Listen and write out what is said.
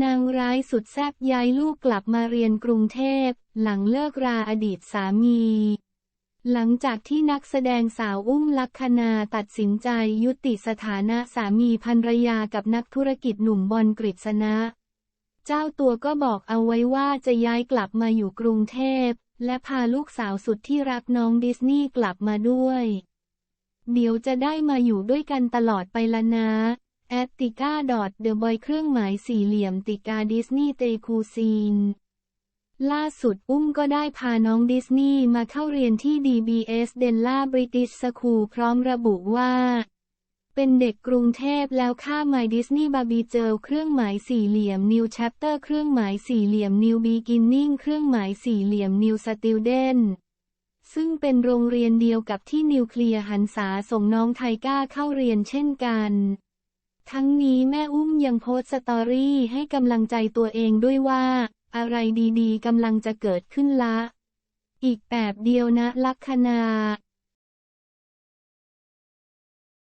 นางร้ายสุดแซ่บย้ายลูกกลับมาเรียนกรุงเทพ หลังเลิกราอดีตสามี หลังจากที่นักแสดงสาวอุ้มลักษณาตัดสินใจยุติสถานะสามีภรรยากับนักธุรกิจหนุ่มบอลกฤษณะ เจ้าตัวก็บอกเอาไว้ว่าจะย้ายกลับมาอยู่กรุงเทพ และพาลูกสาวสุดที่รักน้องดิสนีย์กลับมาด้วย เดี๋ยวจะได้มาอยู่ด้วยกันตลอดไปละนะ แอตติก้าดอทเดอะบอยเครื่องหมายสี่เหลี่ยมติกาดิสนีย์เตคูซีน ล่าสุดอุ้มก็ได้พาน้องดิสนีย์มาเข้าเรียนที่ DBS d e l l a British School พร้อมระบุว่า เป็นเด็กกรุงเทพแล้วค่า My Disney Barbie เจลเครื่องหมายสี่เหลี่ยม New Chapter เครื่องหมายสี่เหลี่ยม New Beginning เครื่องหมายสี่เหลี่ยม New Student ซึ่งเป็นโรงเรียนเดียวกับที่นิวเคลียร์หันษาส่งน้องไทก้าเข้าเรียนเช่นกัน ทั้งนี้แม่อุ้มยังโพสต์สตอรี่ให้กำลังใจตัวเองด้วยว่า อะไรดีๆกำลังจะเกิดขึ้นละ อีกแบบเดียวนะลัคนา